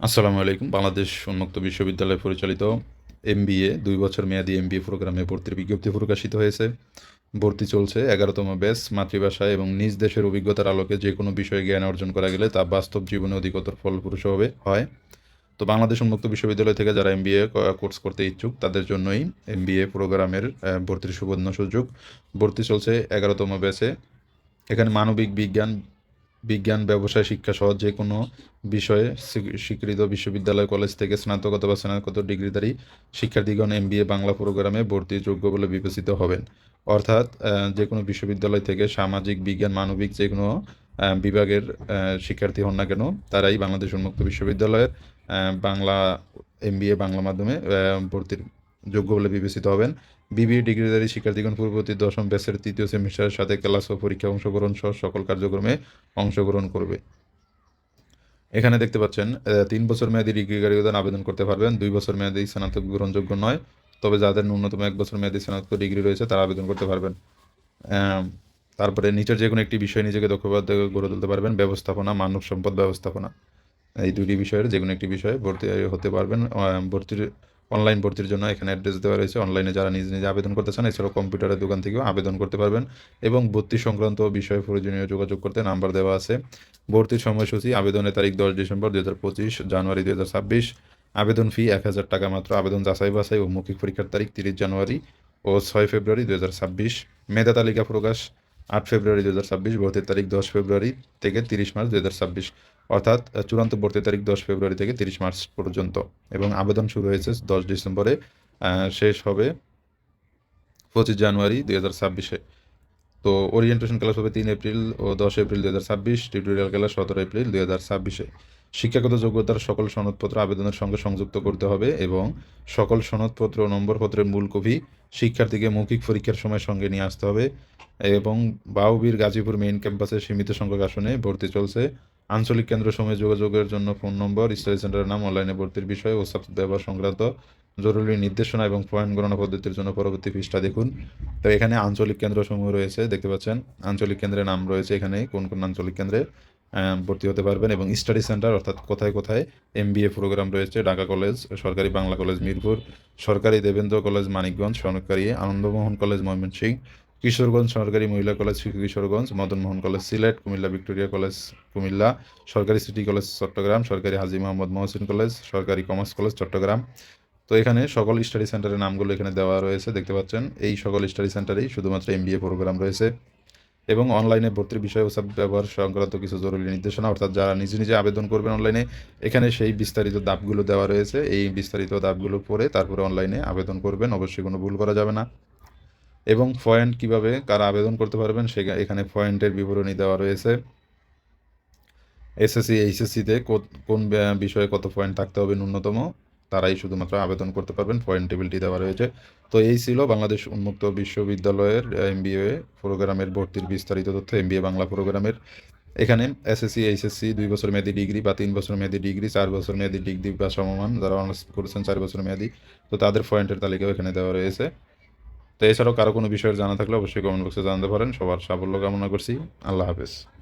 আসসালামু আলাইকুম। বাংলাদেশ উন্মুক্ত বিশ্ববিদ্যালয় পরিচালিত এমবিএ, দুই বছর মেয়াদী এমবিএ প্রোগ্রামে ভর্তির বিজ্ঞপ্তি প্রকাশিত হয়েছে। ভর্তি চলছে এগারোতম ব্যাচ মাতৃভাষায় এবং নিজ দেশের অভিজ্ঞতার আলোকে যে কোনো বিষয়ে জ্ঞান অর্জন করা গেলে তা বাস্তব জীবনে অধিকতর ফলপ্রসূ হবে, হয়। তো বাংলাদেশ উন্মুক্ত বিশ্ববিদ্যালয় থেকে যারা এমবিএ কোর্স করতে ইচ্ছুক, তাদের জন্যই এমবিএ প্রোগ্রামের ভর্তির সুবর্ণ সুযোগ। ভর্তি চলছে এগারোতম ব্যাচে। এখানে মানবিক বিজ্ঞান বিজ্ঞান, ব্যবসায়, শিক্ষা সহ যে কোনো বিষয়ে স্বীকৃত বিশ্ববিদ্যালয়, কলেজ থেকে স্নাতক অথবা স্নাতকোত্তর ডিগ্রিধারী শিক্ষার্থীগণ এমবিএ বাংলা প্রোগ্রামে ভর্তি যোগ্য বলে বিবেচিত হবেন। অর্থাৎ যে কোনো বিশ্ববিদ্যালয় থেকে সামাজিক, বিজ্ঞান, মানবিক যে কোনো বিভাগের শিক্ষার্থী হন না কেন, তারাই বাংলাদেশ উন্মুক্ত বিশ্ববিদ্যালয়ের বাংলা এমবিএ, বাংলা মাধ্যমে ভর্তির যোগ্য বলে বিবেচিত হবেন। বিবিএ ডিগ্রিধারী শিক্ষার্থীগণ পূর্ববর্তী দশম ব্যাচের তৃতীয় সেমিস্টারের সাথে ক্লাস ও পরীক্ষা অংশগ্রহণ সহ সকল কার্যক্রমে অংশগ্রহণ করবে। এখানে দেখতে পাচ্ছেন তিন বছর মেয়াদী ডিগ্রিকারীগণ আবেদন করতে পারবেন। দুই বছর মেয়াদী স্নাতক গ্রহণযোগ্য নয়, তবে যাদের ন্যূনতম এক বছর মেয়াদী স্নাতক ডিগ্রি রয়েছে, তারা আবেদন করতে পারবেন। তারপরে নিচের যে কোনো একটি বিষয়ে নিজেকে দক্ষতা গড়ে তুলতে পারবেন। ব্যবস্থাপনা, মানব সম্পদ ব্যবস্থাপনা। এই দুটি বিষয়ের যে কোনো একটি বিষয়ে ভর্তি হতে পারবেন। ভর্তির অনলাইন ভর্তির জন্য এখানে অ্যাড্রেস দেওয়া রয়েছে। অনলাইনে যারা নিজে নিজে আবেদন করতে চান, এছাড়াও কম্পিউটারের দোকান থেকেও আবেদন করতে পারবেন এবং ভর্তি সংক্রান্ত বিষয়ে প্রয়োজনীয় যোগাযোগ করতে নাম্বার দেওয়া আছে। ভর্তির সময়সূচি, আবেদনের তারিখ দশ ডিসেম্বর দু পঁচিশ, জানুয়ারি দু ছাব্বিশ। আবেদন ফি এক হাজার টাকা মাত্র। আবেদন যাচাই বাছাই ও মৌখিক পরীক্ষার তারিখ তিরিশ জানুয়ারি ও ছয় ফেব্রুয়ারি দু ছাব্বিশ। মেধা তালিকা প্রকাশ, আট ফেব্রুয়ারি দু হাজার ছাব্বিশ। ভর্তির তারিখ দশ ফেব্রুয়ারি থেকে তিরিশ মার্চ দু হাজার ছাব্বিশ। অর্থাৎ চূড়ান্ত ভর্তির তারিখ দশ ফেব্রুয়ারি থেকে তিরিশ মার্চ পর্যন্ত। এবং আবেদন শুরু হয়েছে দশ ডিসেম্বরে শেষ হবে পঁচিশ জানুয়ারি দুই হাজার ছাব্বিশে। তো ওরিয়েন্টেশন ক্লাস হবে তিন এপ্রিল ও দশ এপ্রিল দুই হাজার ছাব্বিশ টিউটোরিয়াল ক্লাস সতেরো এপ্রিল দুই হাজার ছাব্বিশে। শিক্ষাগত যোগ্যতার সকল সনদপত্র আবেদনের সঙ্গে সংযুক্ত করতে হবে এবং সকল সনদপত্র নম্বরপত্রের মূল কপি শিক্ষার্থীকে মৌখিক পরীক্ষার সময় সঙ্গে নিয়ে আসতে হবে এবং বাউবীর গাজীপুর মেইন ক্যাম্পাসে সীমিত সংখ্যক আসনে ভর্তি চলছে। আঞ্চলিক কেন্দ্র সময় যোগাযোগের জন্য ফোন নম্বর স্টাডি সেন্টারের নাম, অনলাইনে ভর্তির বিষয় ও সাবজেক্ট ব্যবহার সংক্রান্ত জরুরি নির্দেশনা এবং পয়েন্ট গণনা পদ্ধতির জন্য পরবর্তী পৃষ্ঠা দেখুন। তো এখানে আঞ্চলিক কেন্দ্র সমূহ রয়েছে, দেখতে পাচ্ছেন। আঞ্চলিক কেন্দ্রের নাম রয়েছে এখানে, কোন কোন আঞ্চলিক কেন্দ্রে ভর্তি হতে পারবেন এবং স্টাডি সেন্টার অর্থাৎ কোথায় কোথায় এমবিএ প্রোগ্রাম রয়েছে, ঢাকা কলেজ, সরকারি বাংলা কলেজ, মিরপুর, সরকারি দেবেন্দ্র কলেজ, মানিকগঞ্জ সরকারি আনন্দমোহন কলেজ, ময়মনসিংহ কিশোরগঞ্জ সরকারি মহিলা college Kishoreganj, Madanmohan college, Sylhet, Comilla Victoria college, Comilla সরকারি সিটি কলেজ, চট্টগ্রাম, সরকারি হাজি মোহাম্মদ মহসিন কলেজ, সরকারি কমার্স কলেজ, চট্টগ্রাম। তো এখানে সকল স্টাডি সেন্টারের নামগুলো এখানে দেওয়া রয়েছে, দেখতে পাচ্ছেন। এই সকল স্টাডি সেন্টারেই শুধুমাত্র এমবিএ প্রোগ্রাম রয়েছে এবং অনলাইনে ভর্তির বিষয় ও সব ব্যবহার সংক্রান্ত কিছু জরুরি নির্দেশনা, অর্থাৎ যারা নিজে নিজে আবেদন করবেন অনলাইনে, এখানে সেই বিস্তারিত দাবগুলো দেওয়া রয়েছে। এই বিস্তারিত দাবগুলো পড়ে তারপরে অনলাইনে আবেদন করবেন, অবশ্যই কোনো ভুল করা যাবে না। এবং ফয়েন্ট কীভাবে কারা আবেদন করতে পারবেন, সে এখানে ফয়েন্টের বিবরণী দেওয়া রয়েছে। এসএসসি এইচএসসিতে কোন বিষয়ে কত পয়েন্ট থাকতে হবে ন্যূনতম, তারাই শুধুমাত্র আবেদন করতে পারবেন পয়েন্ট টেবিলটি দেওয়া রয়েছে। তো এই ছিল বাংলাদেশ উন্মুক্ত বিশ্ববিদ্যালয়ের এম এমবিএ প্রোগ্রামের ভর্তির বিস্তারিত তথ্য এম এমবিএ বাংলা প্রোগ্রামের। এখানে এসএসসি এইচএসসি দুই বছর মেয়াদী ডিগ্রি বা তিন বছর মেয়াদী ডিগ্রি, চার বছর মেয়াদী ডিগ্রি বা সমমান, যারা অনার্স করেছেন চার বছর মেয়াদী, তো তাদের পয়েন্টের তালিকাও এখানে দেওয়া রয়েছে। তো এছাড়াও কারও কোনো বিষয়ের জানা থাকলে অবশ্যই কমেন্ট বক্সে জানতে পারেন। সবার সাফল্য কামনা করছি। আল্লাহ হাফেজ।